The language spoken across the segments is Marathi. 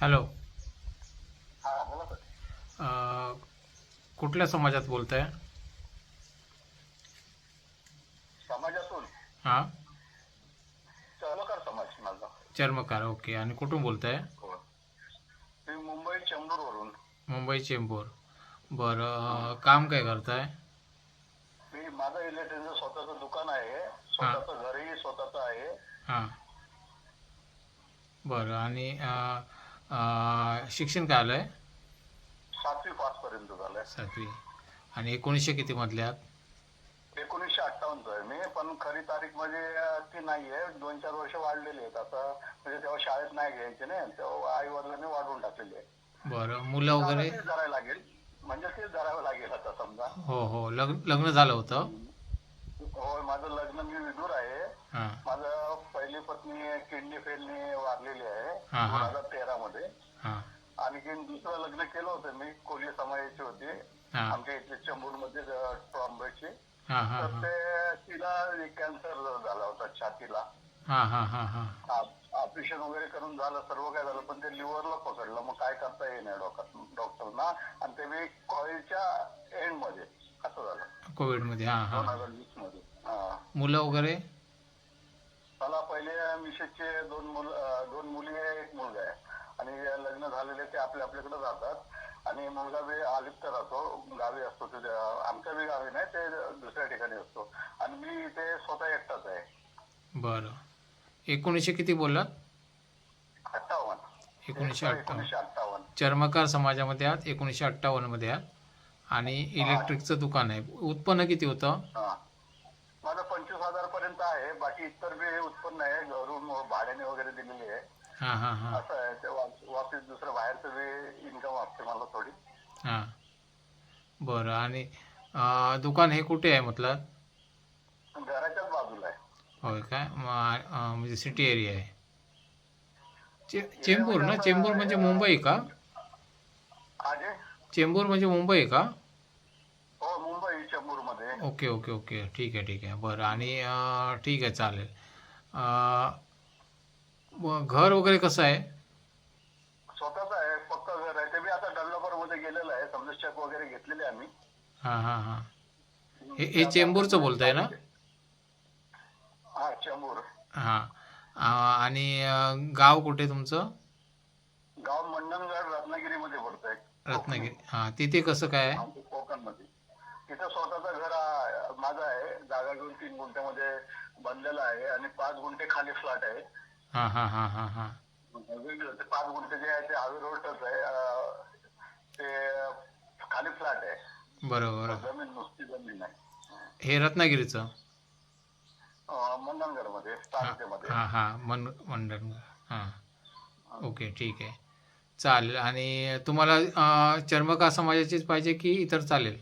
हॅलो. हा कुठल्या समाजात बोलताय? समाजातून? हां. चलकर समाज माझा. चर्मकार ओके. आणि कुठून बोलताय? हो. मी मुंबई चेंबूरवरून. मुंबई चेंबूर. बरं काम काय करताय? मी माझं इलेक्ट्रिकचं स्वतःचं दुकान आहे. स्वतःचं घरही स्वतःचं आहे. हां. बरं आणि शिक्षण काय आलं आहे सातवी पास पर्यंत झालंय. सातवी. आणि एकोणीसशे किती मधल्यात? एकोणीसशे अठ्ठावन्नचं आहे. मी पण खरी तारीख म्हणजे ती नाही आहे दोन चार वर्ष वाढलेली आहेत. आता म्हणजे तेव्हा शाळेत नाही घ्यायचे नाही तेव्हा आई वडिलांनी वाढवून टाकलेली आहे. बरं. मुलं वगैरे? धरायला लागेल. म्हणजे तेच धरावं लागेल आता समजा. हो हो. लग्न लग्न झालं होतं? होय माझं लग्न मी विदूर आहे. हां. माझं पहिली पत्नी किडनी फेलने वारलेली आहे हा, दोन हा. हजार तेरा मध्ये हां. आणखी दुसरं लग्न केलं होतं मी कोली समाजाची होती. हां. आमच्या इथे चेंबूरमध्ये ट्रॉम्बेची हां हां तर ते तिला कॅन्सर झाला होता छातीला. हां हां हां हां. ऑपरेशन वगैरे करून झालं सर्व काय झालं पण ते लिव्हरला पकडलं. मग काय करता येईल डॉक्टर डॉक्टरना. आणि ते मी कॉलेजच्या एंडमध्ये असं झालं. कोविडमध्ये हां दोन हां हजार वीसमध्ये हा. मुलं वगैरे? मला पहिले मिसेसचे दोन मुल दोन मुली आहे एक मुलगा आहे. आणि लग्न झालेले ते आपल्या आपल्याकडे जातात. आणि मुलगा बी आलिप्त राहतो गावी असतो ते आमच्या बी गावी नाही ते दुसऱ्या ठिकाणी असतो. आणि मी इथे स्वतः एकटाच आहे. बरं. एकोणीसशे किती बोललात? अठ्ठावन्न. एकोणीसशे अठ्ठावन्न. चर्मकार समाजामध्ये आहात एकोणीसशे अठ्ठावन्नमध्ये आहात. आणि इलेक्ट्रिकचं दुकान आहे. उत्पन्न किती होतं? माझं पंचवीस हजार पर्यंत आहे बाकी इतर बी आहे. घरून भाड्याने वगैरे दिलेली आहे. हां हां हां. असं आहे. ते वा- वापिस दुसरं बाहेरचं बी इन्कम असते मला थोडी. हां. बरं. आणि अं, दुकान हे कुठे आहे म्हटलं? घराच्याच बाजूला आहे. होय काय म- अं, म्हणजे सिटी एरिया आहे. चे चेंबूर ना? चेंबूर म्हणजे मुंबई का? आजे चेंबूर म्हणजे मुंबई का? हो मुंबई चेंबूरमध्ये ओके ओके ओके. ठीक आहे ठीक आहे. बरं. आणि अं, ठीक आहे चालेल. घर वगैरे कसं आहे? स्वतःच आहे पक्क घर आहे. ते बी आता डेव्हलपरमध्ये गेलेलं आहे. समजा चेक वगैरे घेतलेले आम्ही. हां हां हां. हे हे चेंबूरचं बोलताय ना? हा चेंबूर. हां. आणि गाव कुठे तुमचं? गाव मंडणगड रत्नागिरी मध्ये पडतंय रत्नागिरी. हां तिथे कसं काय कोकणमध्ये तिथं स्वतःचं घर माझं आहे. जागा घेऊन तीन गुंठ्यामध्ये बनलेलं आहे आणि पाच गुंठे खाली फ्लॅट आहे हां हां हां हां हां. वेगळं ते पाच गुंठे जे आहे ते हावे रोडच आहे अं, ते खाली फ्लॅट आहे. बरं बरं जमीन नुसती जमीन आहे. हे रत्नागिरीचं? मंडणगडमध्ये तालुक्यामध्ये हां हां मन मंडन हां. ओके ठीक आहे. चालेल. आणि तुम्हाला अं, चर्मकार समाजाचीच पाहिजे की इतर चालेल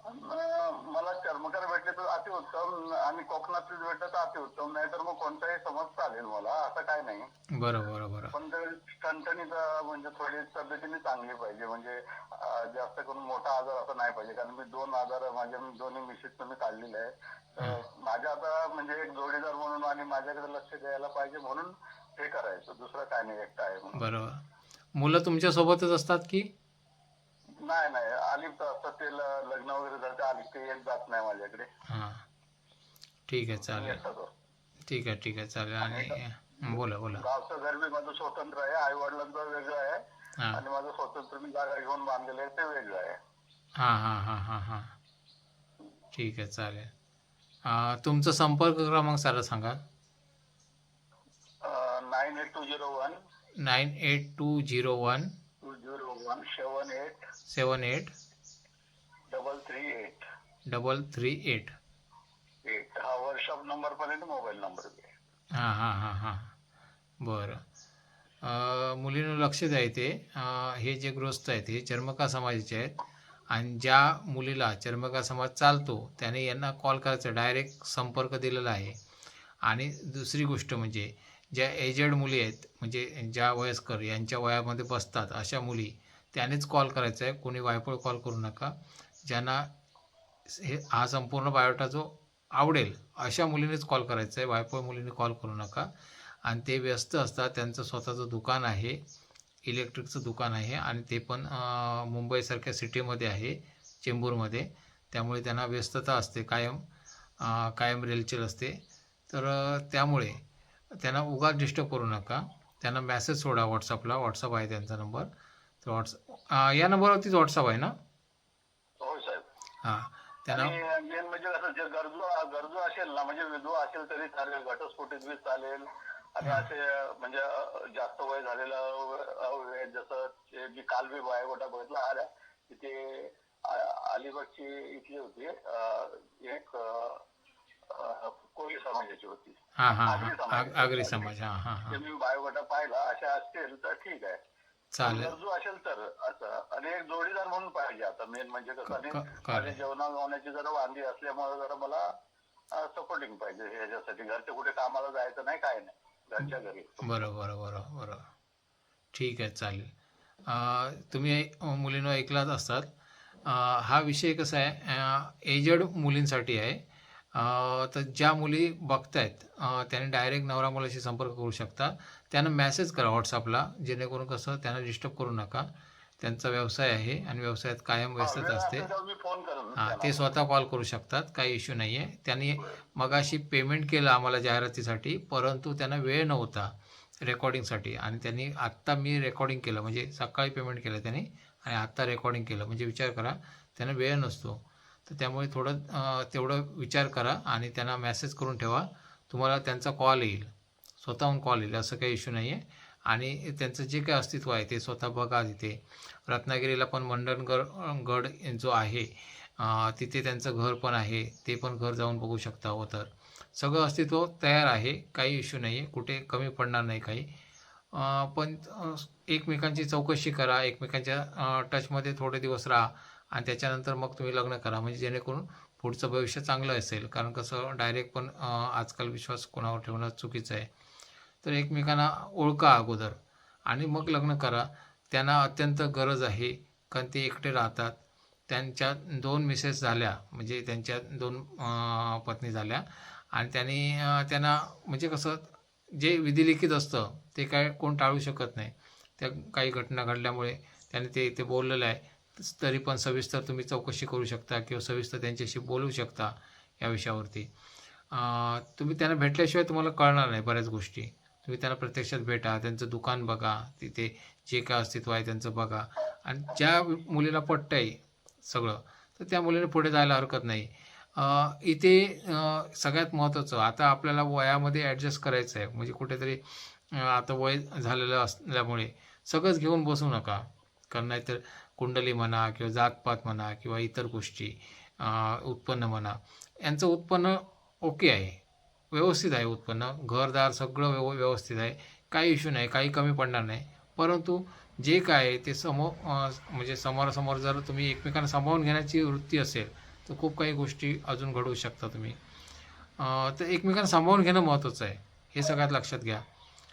अं, मला चर्मकार भेटले तर अतिउत्तम आणि कोकणातलीच भेटलं तर अतिउत्तम नाही तर मग कोणताही समज चालेल मला असं काय नाही बरं बरं बरं पण ते ठणठणीत अं, म्हणजे थोडी तब्येतीने चांगली पाहिजे म्हणजे अं, जास्त करून मोठा आजार असं नाही पाहिजे कारण मी दोन आजार माझ्या दोन्ही मिसेस मी काढलेले आहे तर माझ्या आता म्हणजे एक जोडीदार म्हणून आणि माझ्याकडे लक्ष द्यायला पाहिजे म्हणून हे करायचं दुसरं काय नाही एकटा आहे म्हणून. बरोबर. मुलं तुमच्यासोबतच असतात की? नाही नाही. आलिप्त असतात ते ल- लग्न वगैरे झालं ते आलिप्त येत जात नाही माझ्याकडे. हां. ठीक आहे चालेल. एकटाच असतो. ठीक आहे ठीक आहे चालेल. आणि बोला बोला. गावचं घर बी माझं स्वतंत्र आहे. आई वडिलांचं वेगळं आहे. हां. आणि माझं स्वतंत्र मी जागा घेऊन बांधलेलं आहे ते वेगळं आहे. हां हां हां हां हां. ठीक आहे चालेल. अं, तुमचा संपर्क क्रमांक सारा सांगा. Nine eight two zero one. Nine eight two zero one. Two zero one seven eight. Seven eight. Double three eight. Double three eight. Eight. हा वर्कशॉप नंबर पर्यंत मोबाईल नंबर हां हां हां हां. बरं. मुलीनं लक्ष द्या इथे. अं, हे जे गृहस्थ आहेत हे चर्मकार समाजाचे आहेत. आणि ज्या मुलीला चर्मकार समाज चालतो त्याने यांना कॉल करायचा डायरेक्ट संपर्क दिलेला आहे. आणि दुसरी गोष्ट म्हणजे ज्या एजेड मुली आहेत म्हणजे ज्या वयस्कर यांच्या वयामध्ये बसतात अशा मुली त्यानेच कॉल करायचा आहे. कोणी वायपळ कॉल करू नका. ज्यांना हे हा संपूर्ण बायोटा जो आवडेल अशा मुलीनेच कॉल करायचा आहे. वायपळ मुलीने कॉल करू नका. आणि ते व्यस्त असतात. त्यांचं स्वतःचं दुकान आहे. इलेक्ट्रिकचं दुकान आहे. आणि ते पण मुंबईसारख्या सिटीमध्ये आहे चेंबूरमध्ये. त्यामुळे त्यांना व्यस्तता असते. कायम कायम रेलचेल असते. तर त्यामुळे त्यांना उगाच डिस्टर्ब करू नका. त्यांना मॅसेज सोडा व्हॉट्सअपला व्हॉट्सअप आहे त्यांचा नंबर तर व्हॉट्सअप या नंबरवरतीच व्हॉट्सअप आहे ना? साहेब. हां. त्यांना मेन म्हणजे कसं जे गरजू गरजू असेल ना म्हणजे विधवा असेल तरी चालेल घटस्फोटीत बी चालेल. आणि असे म्हणजे जास्त वय झालेलं जसं मी काल बी बायोगोटा बघितला आल्या. तिथे अलिबागची इथली होती एक कोळी समाजाची होती. हां हां हां. आग- आगरी समाज हां हां ते हां. मी बायोगोटा पाहिला अशा असतील तर ठीक आहे. चालेल. गरजू असेल तर असं आणि एक जोडीदार म्हणून पाहिजे आता. मेन म्हणजे कसं आणि जेवणा जेवणाची जरा वांदी असल्यामुळे जरा मला सपोर्टिंग पाहिजे ह्याच्यासाठी. घरच्या कुठे कामाला जायचं नाही काय नाही. घरच्या घरी. बरं बरं बरं बरं. ठीक आहे चालेल. तुम्ही मुलीनं ऐकलाच असतात. हा विषय कसा आहे? एजड मुलींसाठी आहे. तर ज्या मुली बघतायत त्याने डायरेक्ट नवरा मुलाशी संपर्क करू शकता. त्यांना मॅसेज करा व्हॉट्सअपला जेणेकरून कसं त्यांना डिस्टर्ब करू नका. त्यांचा व्यवसाय आहे आणि व्यवसायात कायम व्यस्तता वेळ असते. हां. ते स्वतः कॉल करू शकतात काही इश्यू नाही आहे त्यांनी मगाशी पेमेंट केलं आम्हाला जाहिरातीसाठी परंतु त्यांना वेळ नव्हता रेकॉर्डिंगसाठी आणि त्यांनी आत्ता मी रेकॉर्डिंग केलं म्हणजे सकाळी पेमेंट केलं त्यांनी आणि आत्ता रेकॉर्डिंग केलं. म्हणजे विचार करा त्यांना वेळ नसतो. तर त्यामुळे थोडं तेवढं विचार करा आणि त्यांना मेसेज करून ठेवा. तुम्हाला त्यांचा कॉल येईल. स्वतःहून कॉल येईल. असं काही इश्यू नाही आहे आणि त्यांचं जे काही अस्तित्व आहे ते स्वतः बघा तिथे. रत्नागिरीला पण मंडणगड गड जो आहे तिथे त्यांचं घर पण आहे. ते पण घर जाऊन बघू शकता हो तर. सगळं अस्तित्व तयार आहे. काही इश्यू नाही आहे कुठे कमी पडणार नाही काही. पण एकमेकांची चौकशी करा. एकमेकांच्या टचमध्ये थोडे दिवस राहा. आणि त्याच्यानंतर मग तुम्ही लग्न करा. म्हणजे जेणेकरून पुढचं भविष्य चांगलं असेल. कारण कसं डायरेक्ट पण आजकाल विश्वास कोणावर ठेवणं चुकीचं आहे. तर एकमेकांना ओळखा अगोदर आणि मग लग्न करा. त्यांना अत्यंत गरज आहे. कारण ते एकटे राहतात. त्यांच्या दोन मिसेस झाल्या. म्हणजे त्यांच्या दोन पत्नी झाल्या. आणि त्यांनी त्यांना म्हणजे कसं जे विधिलिखित असतं ते काय कोण टाळू शकत नाही. त्या काही घटना घडल्यामुळे त्यांनी ते इथे बोललेलं आहे. तरी पण सविस्तर तुम्ही चौकशी करू शकता किंवा सविस्तर त्यांच्याशी बोलू शकता या विषयावरती. तुम्ही त्यांना भेटल्याशिवाय तुम्हाला कळणार नाही बऱ्याच गोष्टी. तुम्ही त्यांना प्रत्यक्षात भेटा त्यांचं दुकान बघा तिथे जे काय अस्तित्व आहे त्यांचं बघा. आणि ज्या मुलीला पटतं आहे सगळं तर त्या मुलीने पुढे जायला हरकत नाही. इथे सगळ्यात महत्त्वाचं आता आपल्याला वयामध्ये ॲडजस्ट करायचं आहे म्हणजे कुठेतरी आता वय झालेलं असल्यामुळे सगळंच घेऊन बसू नका. कारण नाहीतर कुंडली म्हणा किंवा जातपात म्हणा किंवा इतर गोष्टी उत्पन्न म्हणा यांचं उत्पन्न ओके आहे. व्यवस्थित आहे उत्पन्न. घरदार सगळं व्यव व्यवस्थित आहे. काही इश्यू नाही. काही कमी पडणार नाही. परंतु जे काय आहे ते समोर म्हणजे समोरासमोर जर तुम्ही एकमेकांना सांभाळून घेण्याची वृत्ती असेल तर खूप काही गोष्टी अजून घडवू शकता तुम्ही. तर एकमेकांना सांभाळून घेणं महत्त्वाचं आहे. हे सगळ्यात लक्षात घ्या.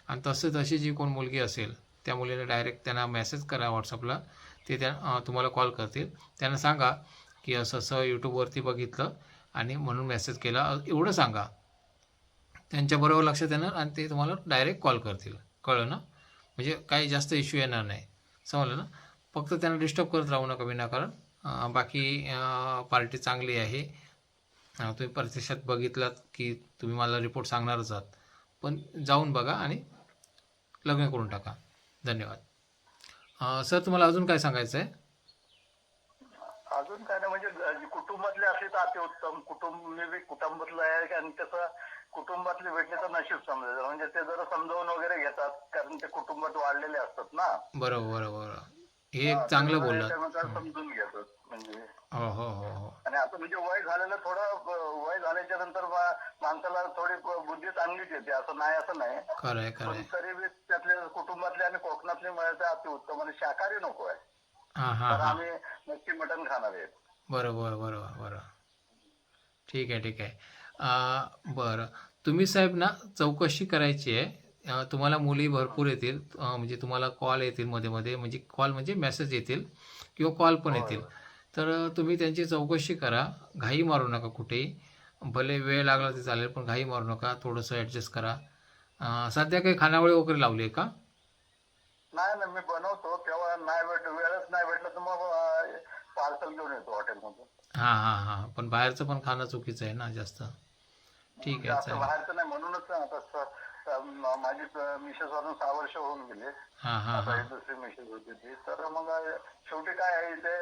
आणि तसे तशी जी कोण मुलगी असेल त्या मुलीला डायरेक्ट त्यांना मेसेज करा व्हॉट्सअपला ते त्या तुम्हाला कॉल करतील. त्यांना सांगा की असं असं यूट्यूबवरती बघितलं आणि म्हणून मेसेज केला. एवढं सांगा. त्यांच्याबरोबर लक्षात येणार आणि ते तुम्हाला डायरेक्ट कॉल करतील. कळलं ना? म्हणजे काही जास्त इश्यू येणार नाही. समजलं ना? फक्त त्यांना डिस्टर्ब करत राहू नका विनाकारण. बाकी पार्टी चांगली आहे. तुम्ही प्रत्यक्षात बघितलात की तुम्ही मला रिपोर्ट सांगणारच आहात. पण जाऊन बघा आणि लग्न करून टाका. धन्यवाद. सर तुम्हाला अजून काय सांगायचं आहे अजून काय नाही म्हणजे कुटुंबातले असले तर अतिउत्तम. कुटुंब कुटुंबातलं आहे आणि तसं कुटुंबातले तर नशीब समजायचं. म्हणजे ते जरा समजावून वगैरे घेतात कारण ते कुटुंबात वाढलेले असतात ना. बरोबर बरोबर. हे एक चांगलं बोललात. त्यानुसार समजून घेतात म्हणजे. हो हो हो हो. आणि आता म्हणजे वय झालेलं थोडं वय झाल्याच्यानंतर माणसाला थोडी बुद्धी चांगलीच येते असं नाही असं नाही. खरं आहे खरं पण आहे. तरी बी त्यातले कुटुंबातले आणि कोकणातले मिळायचं अतिउत्तम आणि शाकाहारी नको आहे. हां हां तर हां. आम्ही नक्की मटण खाणार आहेत बरोबर बरोबर बरं ठीक आहे ठीक आहे. अं, बरं. तुम्ही साहेब ना चौकशी करायची आहे. तुम्हाला मुली भरपूर येतील. म्हणजे तुम्हाला कॉल येतील मध्ये मध्ये. म्हणजे कॉल म्हणजे मेसेज येतील किंवा कॉल पण येतील. तर तुम्ही त्यांची चौकशी करा. घाई मारू नका कुठेही भले वेळ लागला तर चालेल पण घाई मारू नका. थोडंसं ॲडजस्ट करा. सध्या काही खानावळी वगैरे लावली आहे का? नाही ना मी बनवतो. केव्हा नाही भेट वेळच नाही भेटलं तर मग पार्सल घेऊन येतो हॉटेलमधून हां हां हां. पण बाहेरचं पण खाणं चुकीचं आहे ना जास्त. ठीक आहे बाहेरचं नाही म्हणूनच आता माझी मिसेस वरून सहा वर्ष होऊन गेले. हां हां आता हां. ही दुसरी मिसेस होती ती. तर मग शेवटी काय आहे ते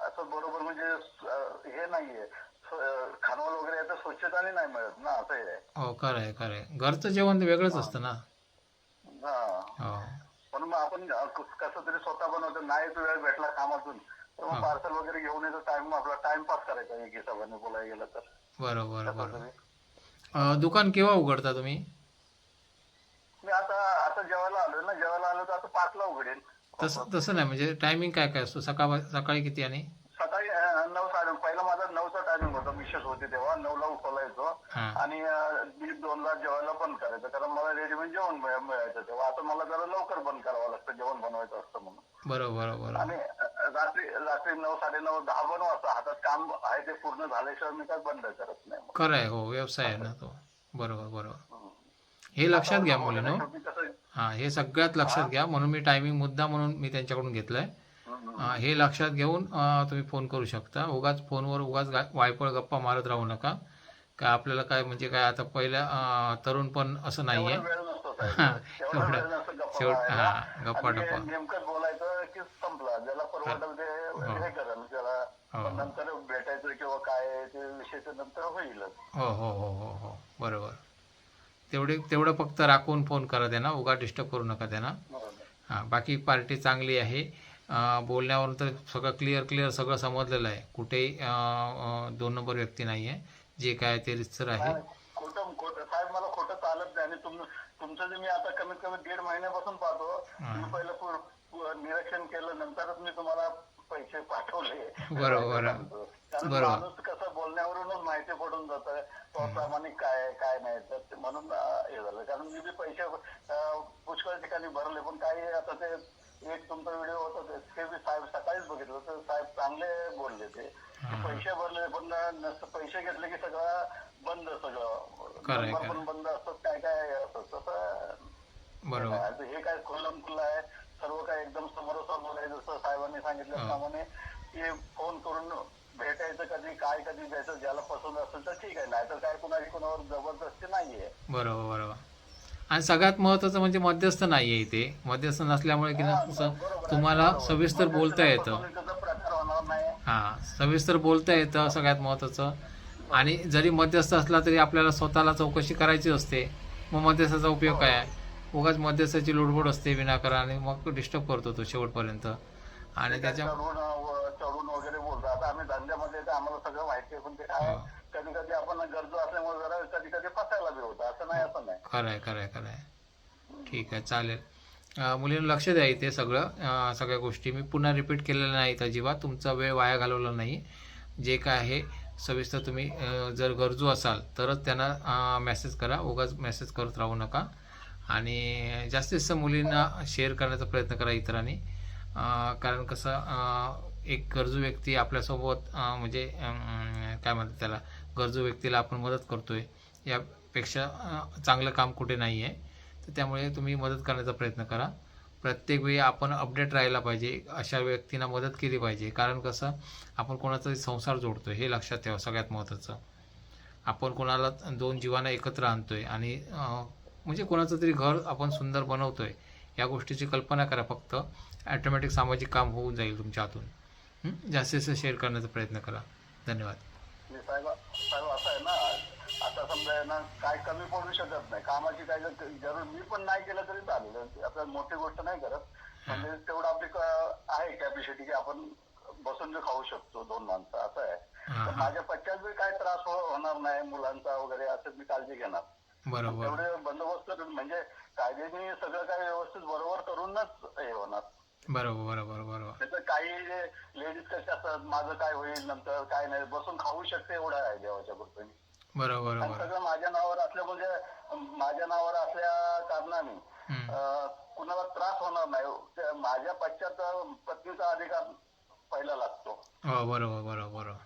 असं बरोबर म्हणजे अं, हे नाहीये. स- खानवल वगैरे आहे तर स्वच्छताने नाही मिळत ना असं आहे. हो खरं आहे खरं आहे घरचं जेवण वेगळंच असतं ना. हा. हो. म्हणून मग आपण कसं तरी स्वतः बनवतो. नाही तो वेळ भेटला कामातून. तर हा. मग पार्सल वगैरे घेऊन येतो टाइम आपला टाइमपास करायचा एक हिशोबाने बोलायला गेलं तर. बरोबर बरोबर. अं, दुकान केव्हा उघडता तुम्ही? मी आता आता जेवायला आलोय ना जेवायला आलो तर आता पाचला उघडेन. तसं तसं नाही म्हणजे टायमिंग काय काय असतो? सकाळ सकाळी किती आणि सकाळी अं, नऊ साडे पहिला माझा नऊचा टायमिंग होता तेव्हा नऊला हां. आणि दीड दोनला जेवायला बंद करायचं. कारण मला रेडीमेड जेवण मिळ- मिळायचं तेव्हा आता मला जरा लवकर बंद करावं लागतं. जेवण बनवायचं असतं म्हणून. बरोबर आणि रात्री रात्री नऊ साडे नऊ दहा पण वाजता हातात काम आहे ते पूर्ण झाल्याशिवाय मी काय बंद करत नाही. खरं आहे हो. व्यवसाय आहे ना तो. बरोबर बरोबर. हम्म. हे लक्षात घ्या मुलीनो. हां हे सगळ्यात लक्षात घ्या. म्हणून मी टायमिंग मुद्दा म्हणून मी त्यांच्याकडून घेतलंय. हे लक्षात घेऊन तुम्ही फोन करू शकता उगाच फोनवर उगाच वायपळ गप्पा मारत राहू नका काय आपल्याला काय म्हणजे काय आता पहिल्या तरुण पण असं नाही तेवढा आहे वेळ नसतो हा, साहेब. तेवढा एवढं. वेळ नसतो गप्पा शेवट-. हा, गप्पा टप्पा. की हे हो. भेटायचं किंवा काय हो हो हो हो हो बरोबर तेवढे तेवढं फक्त राखून फोन करा त्यांना उगा डिस्टर्ब करू नका त्यांना बरोबर. हां बाकी पार्टी चांगली आहे बोलण्यावरून तर सगळं क्लिअर क्लिअर सगळं समजलेलं आहे. कुठेही दोन नंबर व्यक्ती नाही आहे जे काय ते रितसर आहे. खोटं खोटं साहेब मला खोटं चालत नाही. आणि तुम तुमचं जे मी आता कमीत कमी दीड महिन्यापासून पाहतो मी पहिलं पु- पु- निरीक्षण केलं नंतरच मी तुम्हाला पैसे पाठवले. बरोबर. कारण बरोबर. माणूस कसं बोलण्यावरूनच माहिती पडून जातं तो प्रामाणिक काय आहे, काय नाही. तर ते म्हणून अं, हे झालं. कारण मी बी पैसे अं, पुष्कळ ठिकाणी भरले. पण काही आता ते एक तुमचा व्हिडिओ होता ते- ते बी साहेब सकाळीच बघितलं तर साहेब चांगले बोलले ते. पैसे भरले पण नसतं. पैसे घेतले की सगळं बंद सगळं. खरंय, नंबर खरंय. पण बंद असतात काय काय असतं तसं बरोबर. आता हे काय खुल्लम खुल्ला आहे. सर्व काय एकदम समोरासमोर आहे जसं साहेबांनी. सांगितल्याप्रमाणे की फोन करून भेटायचं कधी काय कधी द्यायचं ज्याला पसंत असेल तर ठीक आहे. नाही तर काय कुणाची कुणावर जबरदस्ती नाहीये. बरोबर बरोबर. आणि सगळ्यात महत्त्वाचं म्हणजे मध्यस्थ नाही आहे इथे. मध्यस्थ नसल्यामुळे की ना तुम्हाला. सविस्तर बोलता येतं. हां सविस्तर बोलता येतं सगळ्यात महत्त्वाचं. आणि जरी मध्यस्थ असला तरी आपल्याला स्वतःला चौकशी करायची असते. मग मध्यस्थाचा उपयोग काय आहे? उगाच मध्यस्थाची लुडबुड असते विनाकारण आणि मग डिस्टर्ब करतो तो शेवटपर्यंत. आणि त्याच्या कधी कधी आपण गरजू असल्यामुळे जरा कधी कधी फसायला बी होतं. असं नाही असं नाही. खरं आहे खरं आहे खरं आहे ठीक आहे चालेल. मुलींना लक्ष द्या इथे सगळं. सगळ्या गोष्टी. मी पुन्हा रिपीट केलेल्या नाहीत अजिबात. तुमचा वेळ वाया घालवला नाही. जे काय आहे सविस्तर तुम्ही जर गरजू असाल तरच त्यांना मेसेज करा. उगाच मेसेज करत राहू नका. आणि जास्तीत जास्त मुलींना शेअर करण्याचा प्रयत्न करा इतरांनी. कारण कसं एक गरजू व्यक्ती आपल्यासोबत म्हणजे काय म्हणतात त्याला? गरजू व्यक्तीला आपण मदत करतोय यापेक्षा चांगलं काम कुठे नाही आहे तर त्यामुळे तुम्ही मदत करण्याचा प्रयत्न करा. प्रत्येक वेळी आपण अपडेट राहायला पाहिजे अशा व्यक्तींना मदत केली पाहिजे. कारण कसं आपण कोणाचा संसार जोडतो हे लक्षात ठेवा सगळ्यात महत्त्वाचं. आपण कोणाला दोन जीवांना एकत्र आणतो आहे आणि म्हणजे कोणाचं तरी घर आपण सुंदर बनवतो आहे या गोष्टीची कल्पना करा फक्त. ॲटोमॅटिक सामाजिक काम होऊन जाईल तुमच्या हातून. जास्तीत जास्त शेअर करण्याचा प्रयत्न करा. धन्यवाद. साहेब साहेब असं आहे ना आता समजा आहे ना काय कमी पडू शकत नाही कामाची काय जर जरूर मी पण नाही केलं तरी चालेल. आपल्याला मोठी गोष्ट नाही करत. म्हणजे तेवढं आपली आहे कॅपॅसिटी की आपण बसून बी खाऊ शकतो दोन माणसं असं आहे. तर माझ्या पश्चात बी काय त्रास हो- होणार नाही मुलांचा वगैरे असं मी काळजी घेणार. बरोबर. तेवढे बंदोबस्त म्हणजे कायद्याने सगळं काय व्यवस्थित बरोबर करूनच हे होणार. बरोबर बरोबर बरोबर. त्याचं काही लेडीज कसे असतात माझं काय होईल नंतर काय नाही बसून खाऊ शकते एवढं आहे देवाच्या कृपेने बरोबर आणि बरोबर सगळं माझ्या नावावर असल्या म्हणजे माझ्या नावावर असल्या कारणाने. अं, कुणाला त्रास होणार नाही. त्या- माझ्या पश्चात पत्नीचा अधिकार पहिला लागतो. हो बरोबर बरोबर बरोबर.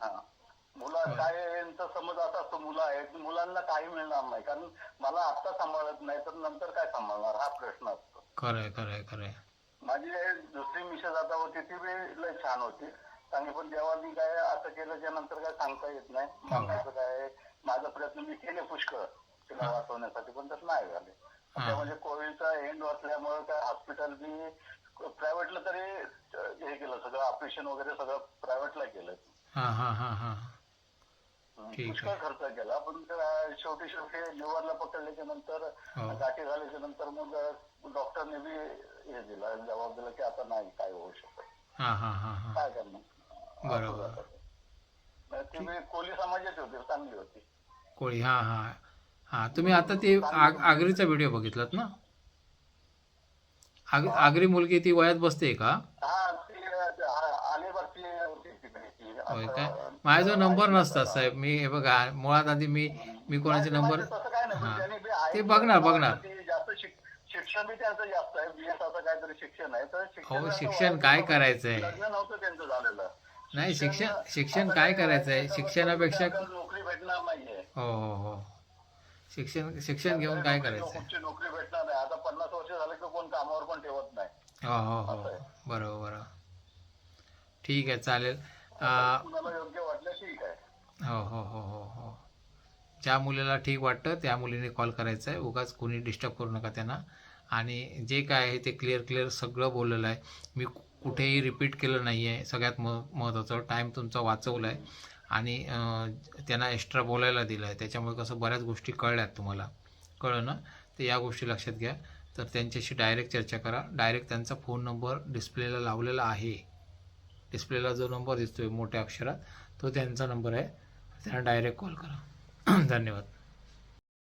हा. मुलं काय यांचा समज असा असतो मुलं आहेत मुलांना काही मिळणार नाही. कारण मला आता सांभाळत नाही तर नंतर काय सांभाळणार? हा प्रश्न असतो. खरं आहे खरं आहे खरं आहे माझी दुसरी मिसेस आता होती ती बी लय छान होती. चांगली पण जेव्हा मी काय असं केल्याच्यानंतर काय सांगता येत नाही. सांगायचं काय माझा प्रयत्न मी केले पुष्कळ तिला वाचवण्यासाठी पण त्यात नाही झाले. त्यामध्ये कोविडचा एंड वाचल्यामुळे काय हॉस्पिटल बी प्रायव्हेटला तरी हे केलं सगळं ऑपरेशन वगैरे सगळं प्रायव्हेटला केलं. पुष्कळ खर्च केला पण शेवटी शेवटी लिव्हरला पकडल्याच्या नंतर हो. गाठी झाल्याच्यानंतर मग डॉक्टरने बी हे दिला जबाब दिला की आता नाही काय होऊ शकत. हां हां हां हां. काय करणार? बरोबर. ती बी कोली समाजाची होती चांगली होती. कोळी हां हां. हां तुम्ही आता ते आग आगरीचा व्हिडिओ बघितलात ना? आग आगरी मुलगी ती वयात बसते का? हा ती आ- अलिबागची होती तिकडे ती. होय काय माझा नंबर नसतात साहेब मी हे बघा मुळात आधी मी मी कोणाचे नाही, नंबर नाही, नाही, हां. आहे- ते बघणार, बघणार. शिक्षण त्यांचं जास्त आहे असं काहीतरी शिक्षण आहे तर हो शिक्षण काय. करायचंय? लग्न नव्हतं त्यांचं झालेलं. नाही शिक्षण शिक्षण काय करायचंय? त्याच्यावर शिक्षणापेक्षा नोकरी भेटणार नाहीये. हो हो हो. शिक्षण शिक्षण घेऊन काय करायचंय? कुठची नोकरी भेटणार नाही. आता पन्नास वर्ष झाले की कोण कामावर पण ठेवत नाही. हो हो हो. बरोबर बरोबर. ठीक आहे चालेल. हो हो हो हो हो. ज्या मुलीला ठीक वाटतं त्या मुलीने कॉल करायचा आहे उगाच कोणी डिस्टर्ब करू नका त्यांना. आणि जे काय आहे ते क्लिअर क्लिअर सगळं बोललेलं आहे. मी कुठेही रिपीट केलं नाही आहे सगळ्यात म महत्त्वाचं टाईम तुमचा वाचवला आहे आणि त्यांना एक्स्ट्रा बोलायला दिलं आहे त्याच्यामुळे कसं बऱ्याच गोष्टी कळल्यात तुम्हाला. कळलं ना? तर या गोष्टी लक्षात घ्या. तर त्यांच्याशी डायरेक्ट चर्चा करा. डायरेक्ट त्यांचा फोन नंबर डिस्प्लेला लावलेला आहे. डिस्प्लेला जो नंबर दिसतोय मोठ्या अक्षरात तो त्यांचा नंबर आहे. त्यांना डायरेक्ट कॉल करा. धन्यवाद.